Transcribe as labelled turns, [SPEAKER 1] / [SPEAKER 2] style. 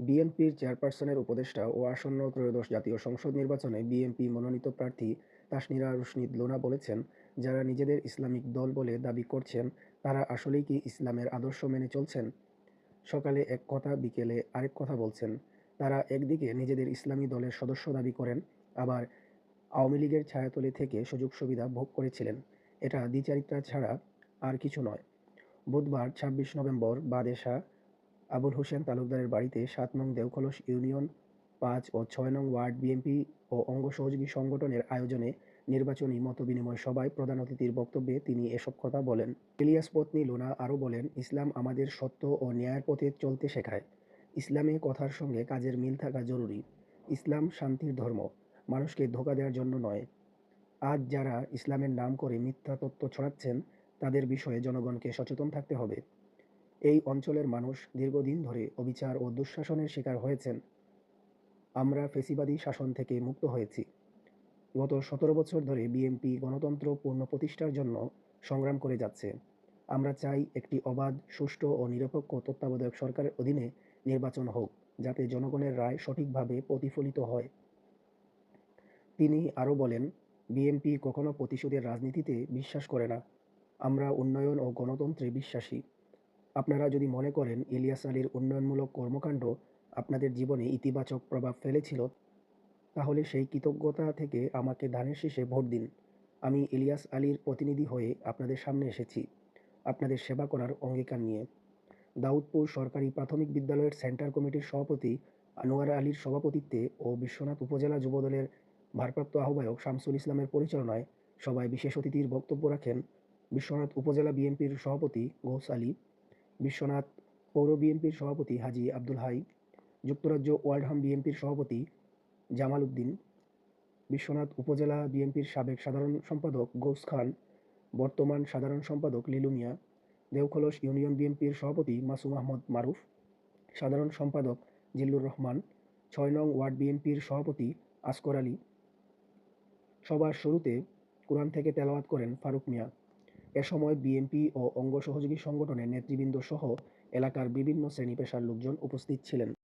[SPEAKER 1] বিএনপির চেয়ারপারসনের উপদেষ্টা ও আসন্ন ত্রয়োদশ জাতীয় সংসদ নির্বাচনে বিএনপি মনোনীত প্রার্থী তাসনিরা রুশনিদ লোনা বলেছেন, যারা নিজেদের ইসলামিক দল বলে দাবি করছেন, তারা আসলেই কি ইসলামের আদর্শ মেনে চলছেন? সকালে এক কথা, বিকেলে আরেক কথা বলছেন। তারা একদিকে নিজেদের ইসলামী দলের সদস্য দাবি করেন, আবার আওয়ামী লীগের ছায়াতলে থেকে সুযোগ-সুবিধা ভোগ করেছিলেন। এটা দ্বিচারিতা ছাড়া আর কিছু নয়। বুধবার ছাব্বিশ নভেম্বর বাদেশা আবুল হোসেন তালুকদারের বাড়িতে সাত নং দেওখলস ইউনিয়ন পাঁচ ও ছয় নং ওয়ার্ড বিএনপি ও অঙ্গ সহযোগী সংগঠনের আয়োজনে নির্বাচনী মতবিনিময় সভায় প্রধান অতিথির বক্তব্যে তিনি এসব কথা বলেন। ইলিয়াস পত্নী লুনা আরও বলেন, ইসলাম আমাদের সত্য ও ন্যায়ের পথে চলতে শেখায়। ইসলামে কথার সঙ্গে কাজের মিল থাকা জরুরি। ইসলাম শান্তির ধর্ম, মানুষকে ধোকা দেওয়ার জন্য নয়। আজ যারা ইসলামের নাম করে মিথ্যা তথ্য ছড়াচ্ছেন, তাদের বিষয়ে জনগণকে সচেতন থাকতে হবে। এই অঞ্চলের মানুষ দীর্ঘদিন ধরে অবিচার ও দুঃশাসনের শিকার হয়েছেন। আমরা ফ্যাসিবাদী শাসন থেকে মুক্ত হয়েছি। গত সতেরো বছর ধরে বিএনপি গণতন্ত্র পুনঃপ্রতিষ্ঠার জন্য সংগ্রাম করে যাচ্ছে। আমরা চাই একটি অবাধ, সুষ্ঠু ও নিরপেক্ষ তত্ত্বাবধায়ক সরকারের অধীনে নির্বাচন হোক, যাতে জনগণের রায় সঠিকভাবে প্রতিফলিত হয়। তিনি আরও বলেন, বিএনপি কখনো প্রতিশোধের রাজনীতিতে বিশ্বাস করে না। আমরা উন্নয়ন ও গণতন্ত্রে বিশ্বাসী। আপনারা যদি মনে করেন ইলিয়াস আলীর উন্নয়নমূলক কর্মকাণ্ড আপনাদের জীবনে ইতিবাচক প্রভাব ফেলেছিল, তাহলে সেই কৃতজ্ঞতা থেকে আমাকে ধানের শেষে ভোট দিন। আমি ইলিয়াস আলীর প্রতিনিধি হয়ে আপনাদের সামনে এসেছি, আপনাদের সেবা করার অঙ্গীকার নিয়ে। দাউদপুর সরকারি প্রাথমিক বিদ্যালয়ের সেন্টার কমিটির সভাপতি আনোয়ার আলীর সভাপতিত্বে ও বিশ্বনাথ উপজেলা যুবদলের ভারপ্রাপ্ত আহ্বায়ক শামসুল ইসলামের পরিচালনায় সবাই বিশেষ অতিথির বক্তব্য রাখেন বিশ্বনাথ উপজেলা বিএনপির সভাপতি গৌস আলী, বিশ্বনাথ পৌর বিএনপির সভাপতি হাজী আব্দুল হাই, যুক্তরাজ্য ওয়ার্ল্ডহাম বিএনপির সভাপতি জামাল উদ্দিন, বিশ্বনাথ উপজেলা বিএনপির সাবেক সাধারণ সম্পাদক গৌস খান, বর্তমান সাধারণ সম্পাদক লিলু মিয়া, দেওখলস ইউনিয়ন বিএনপির সভাপতি মাসুম আহমদ মারুফ, সাধারণ সম্পাদক জিল্লুর রহমান, ছয় নং ওয়ার্ড বিএনপির সভাপতি আসকর আলী। সবার শুরুতে কোরআন থেকে তেলাওয়াত করেন ফারুক মিয়া। এ সময় বিএনপি ও অঙ্গ সহযোগী সংগঠনের নেতৃবৃন্দ সহ এলাকার বিভিন্ন শ্রেণি পেশার লোকজন উপস্থিত ছিলেন।